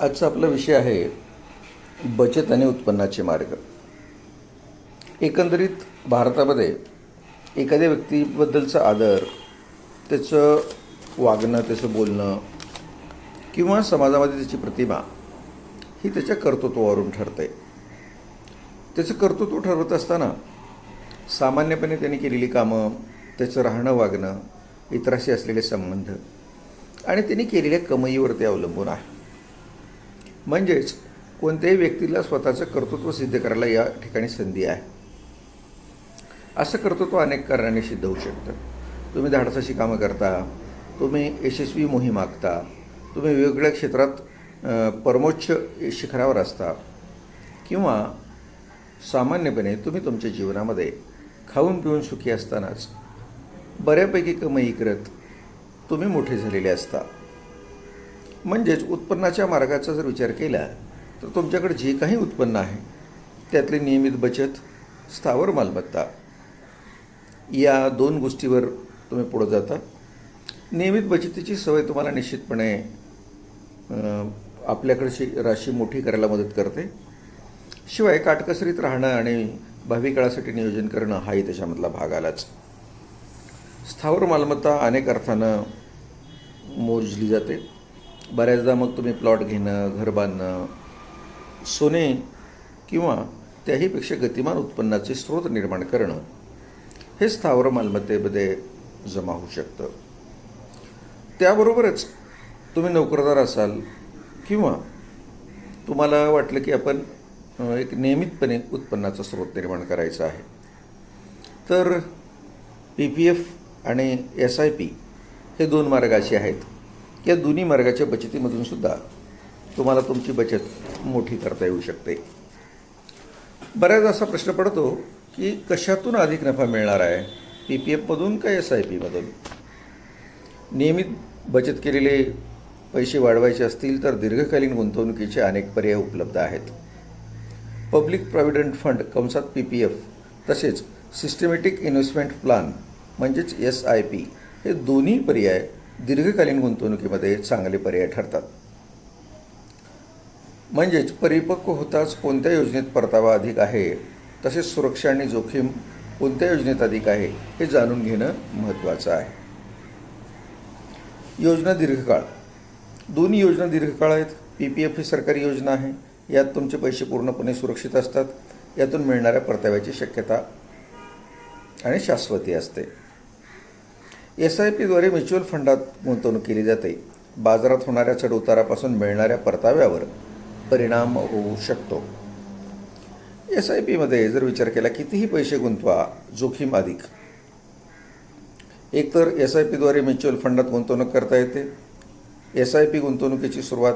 आजचा आपला विषय आहे बचत आणि उत्पन्नाचे मार्ग. एकंदरीत भारतामध्ये एखाद्या व्यक्तीबद्दलचा आदर त्याचं वागणं त्याचं बोलणं किंवा समाजामध्ये त्याची प्रतिमा ही त्याच्या कर्तृत्वावरून ठरते. त्याचं कर्तृत्व ठरवत असताना सामान्यपणे त्यांनी केलेली कामं त्याचं राहणं वागणं इतराशी असलेले संबंध आणि त्यांनी केलेल्या कमाईवर ते अवलंबून आहे. म्हणजेच कोणत्याही व्यक्तीला स्वतःचं कर्तृत्व सिद्ध करायला या ठिकाणी संधी आहे. असं कर्तृत्व अनेक कारणाने सिद्ध होऊ शकतं. तुम्ही धाडसाची कामं करता तुम्ही यशस्वी मोहीम आखता तुम्ही वेगवेगळ्या क्षेत्रात परमोच्च शिखरावर असता किंवा सामान्यपणे तुम्ही तुमच्या जीवनामध्ये खाऊन पिऊन सुखी असतानाच बऱ्यापैकी कमाई करत तुम्ही मोठे झालेले असता. म्हणजेच उत्पन्नाच्या मार्गाचा जर विचार केला तर तुमच्याकडे जे काही उत्पन्न आहे त्यातली नियमित बचत स्थावर मालमत्ता या दोन गोष्टीवर तुम्ही पुढं जाता. नियमित बचतीची सवय तुम्हाला निश्चितपणे आपल्याकडची राशी मोठी करायला मदत करते. शिवाय काटकसरीत राहणं आणि भावी काळासाठी नियोजन करणं हाही त्याच्यामधला भाग आलाच. स्थावर मालमत्ता अनेक अर्थानं मोजली जाते. बऱ्याचदा मग तुम्ही प्लॉट घेणं घर बांधणं सोने किंवा त्याहीपेक्षा गतिमान उत्पन्नाचे स्रोत निर्माण करणं हे स्थावर मालमत्तेमध्ये जमा होऊ शकतं. त्याबरोबरच तुम्ही नोकरदार असाल किंवा तुम्हाला वाटलं की आपण एक नियमितपणे उत्पन्नाचा स्रोत निर्माण करायचा आहे. तर पी पी एफ आणि एस आय पी हे दोन मार्ग असे आहेत. या दोन्ही मार्गाच्या बचतीमधून सुद्धा तुम्हाला तुमची बचत मोठी करता येऊ शकते. बऱ्याच असा प्रश्न पडतो की कशातून अधिक नफा मिळणार आहे? पी पी एफमधून का एस आय पीमधून नियमित बचत केलेले पैसे वाढवायचे असतील तर दीर्घकालीन गुंतवणुकीचे अनेक पर्याय उपलब्ध आहेत. पब्लिक प्रॉव्हिडंट फंड कंसात पी पी एफ तसेच सिस्टमॅटिक इन्व्हेस्टमेंट प्लान म्हणजेच एस आय पी हे दोन्ही पर्याय दीर्घकालीन गुंतवणुकीमध्ये चांगले पर्याय ठरतात. म्हणजेच परिपक्व होताच कोणत्या योजनेत परतावा अधिक आहे तसेच सुरक्षा आणि जोखीम कोणत्या योजनेत अधिक आहे हे जाणून घेणं महत्त्वाचं आहे. योजना दीर्घकाळ. दोन्ही योजना दीर्घकाळ आहेत. पी पी एफ ही सरकारी योजना आहे. यात तुमचे पैसे पूर्णपणे सुरक्षित असतात. यातून मिळणाऱ्या परताव्याची शक्यता आणि शाश्वती असते. एस आय पीद्वारे म्युच्युअल फंडात गुंतवणूक केली जाते. बाजारात होणाऱ्या चढउतारापासून मिळणाऱ्या परताव्यावर परिणाम होऊ शकतो. एस आय पीमध्ये जर विचार केला कितीही पैसे गुंतवा जोखीम अधिक. एकतर एस आय पीद्वारे म्युच्युअल फंडात गुंतवणूक करता येते. एस आय पी गुंतवणुकीची सुरुवात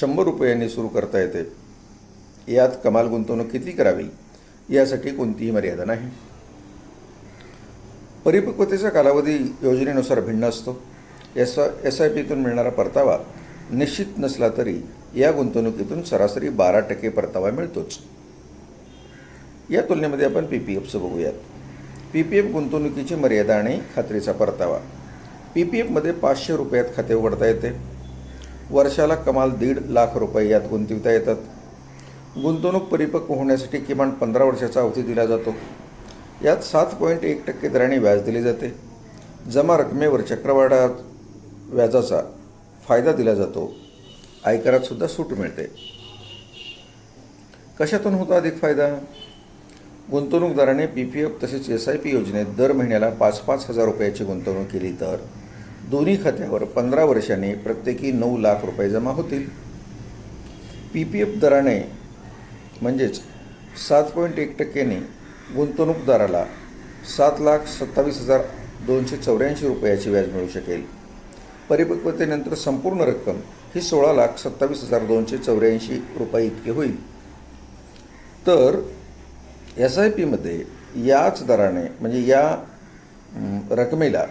शंभर रुपयांनी सुरू करता येते. यात कमाल गुंतवणूक किती करावी यासाठी कोणतीही मर्यादा नाही. परिपक्वतेचा कालावधी योजनेनुसार भिन्न असतो. एस एस आय पीतून मिळणारा परतावा निश्चित नसला तरी या गुंतवणुकीतून सरासरी बारा टक्के परतावा मिळतोच. या तुलनेमध्ये आपण पी पी एफचं बघूयात. पी पी एफ गुंतवणुकीची मर्यादा आणि खात्रीचा परतावा. पी पी एफमध्ये पाचशे रुपयात खाते उघडता येते. वर्षाला कमाल दीड लाख रुपये यात गुंतविता येतात. गुंतवणूक परिपक्व होण्यासाठी किमान पंधरा वर्षाचा अवधी दिला जातो. यात सात पॉईंट एक टक्के दराने व्याज दिले जाते. जमा रकमेवर चक्रवाढा व्याजाचा फायदा दिला जातो. आयकरात सुद्धा सूट मिळते. कशातून होतो अधिक फायदा? गुंतवणूकदाराने पी पी एफ तसेच एस आय पी योजनेत दर महिन्याला पाच पाच हजार रुपयाची गुंतवणूक केली तर दोन्ही खात्यावर पंधरा वर्षांनी प्रत्येकी नऊ लाख रुपये जमा होतील. पी पी एफ दराने म्हणजेच सात पॉईंट एक टक्क्याने गुंतवणूकदाराला सात लाख सत्तावीस हजार दोनशे चौऱ्याऐंशी रुपयाची व्याज मिळू शकेल. परिपक्वतेनंतर संपूर्ण रक्कम ही सोळा लाख सत्तावीस हजार दोनशे चौऱ्याऐंशी रुपये इतके होईल. तर एस आय पीमध्ये याच दराने म्हणजे या रकमेला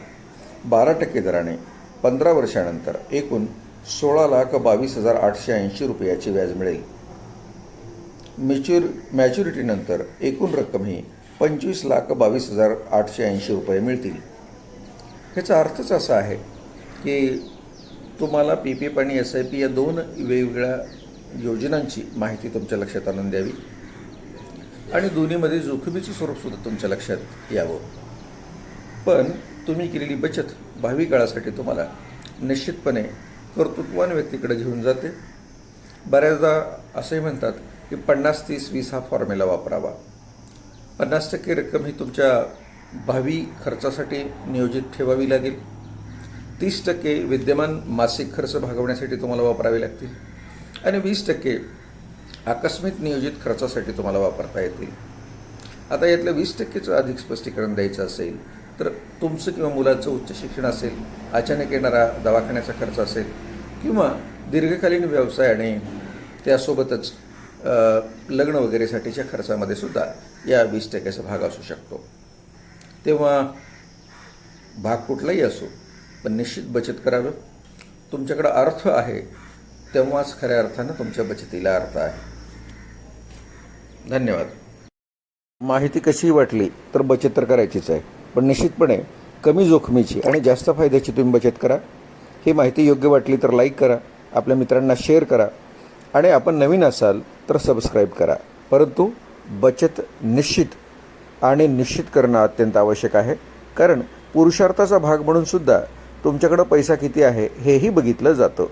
बारा टक्के दराने पंधरा वर्षानंतर एकूण सोळा लाख बावीस हजार आठशे ऐंशी रुपयाचे व्याज मिळेल. मॅच्युर मॅच्युरिटीनंतर एकूण रक्कम ही पंचवीस लाख बावीस हजार आठशे ऐंशी रुपये मिळतील. ह्याचा अर्थच असा आहे की तुम्हाला पी पी एफ आणि एस आय पी या दोन वेगवेगळ्या योजनांची माहिती तुमच्या लक्षात आणून द्यावी. आणि दोन्हीमध्ये जोखमीचं स्वरूपसुद्धा तुमच्या लक्षात यावं. पण तुम्ही केलेली बचत भावी काळासाठी तुम्हाला निश्चितपणे कर्तृत्वान व्यक्तीकडे घेऊन जाते. बऱ्याचदा असंही म्हणतात की पन्नास तीस वीस हा फॉर्म्युला वापरावा. पन्नास टक्के रक्कम ही तुमच्या भावी खर्चासाठी नियोजित ठेवावी लागेल. तीस टक्के विद्यमान मासिक खर्च भागवण्यासाठी तुम्हाला वापरावे लागतील. आणि वीस टक्के आकस्मिक नियोजित खर्चासाठी तुम्हाला वापरता येतील. आता यातलं वीस टक्केचं अधिक स्पष्टीकरण द्यायचं असेल तर तुमचं किंवा मुलाचं उच्च शिक्षण असेल अचानक येणारा दवाखान्याचा खर्च असेल किंवा दीर्घकालीन व्यवसाय आणि त्यासोबतच लग्न वगैरेसाठीच्या खर्चामध्ये सुद्धा या वीस टक्क्याचा भाग असू शकतो. तेव्हा भाग कुठलाही असो पण निश्चित बचत करावं. तुमच्याकडं अर्थ आहे तेव्हाच खऱ्या अर्थानं तुमच्या बचतीला अर्थ आहे. धन्यवाद. माहिती कशीही वाटली तर बचत तर करायचीच आहे पण निश्चितपणे कमी जोखमीची आणि जास्त फायद्याची तुम्ही बचत करा. ही माहिती योग्य वाटली तर लाईक करा आपल्या मित्रांना शेअर करा. आणि आपण नवीन असाल तर सबस्क्राईब करा. परंतु बचत निश्चित आणि निश्चित करणं अत्यंत आवश्यक आहे. कारण पुरुषार्थाचा भाग म्हणून सुद्धा तुमच्याकडं पैसा किती आहे हेही बघितलं जातं.